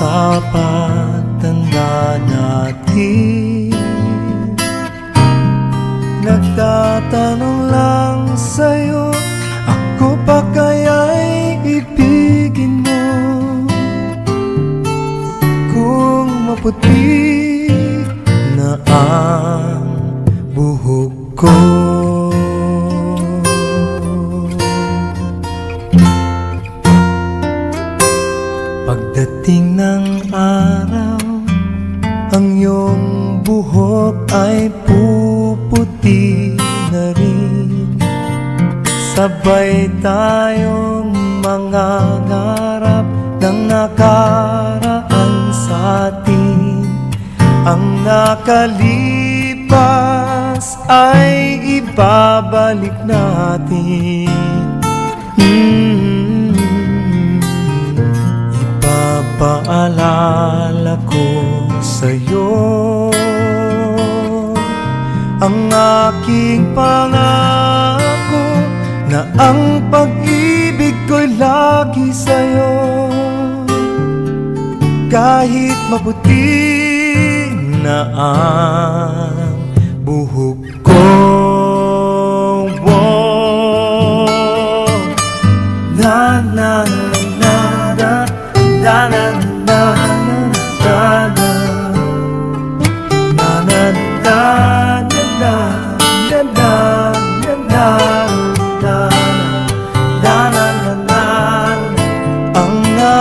Hanggang sa pagtanda natin. Nagtatanong lang sa'yo Ako pa kaya'y ibigin mo? Kung maputi na ang buhok ko iyong buhok ay puputi na rin. Sabay tayong mga ngarap ng nakaraan sa atin. Ang nakalipas ay ibabalik natin. Mm-hmm. Ipapaalala ko sa'yo. Ang aking pangako Na ang pag-ibig ko'y lagi sa'yo. Kahit mabuti na ang buhok ko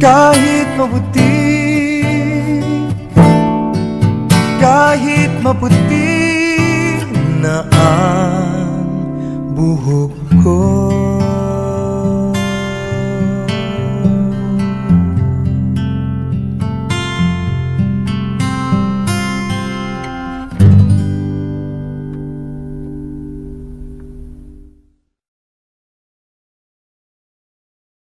kahit mabuti. Kahit maputi na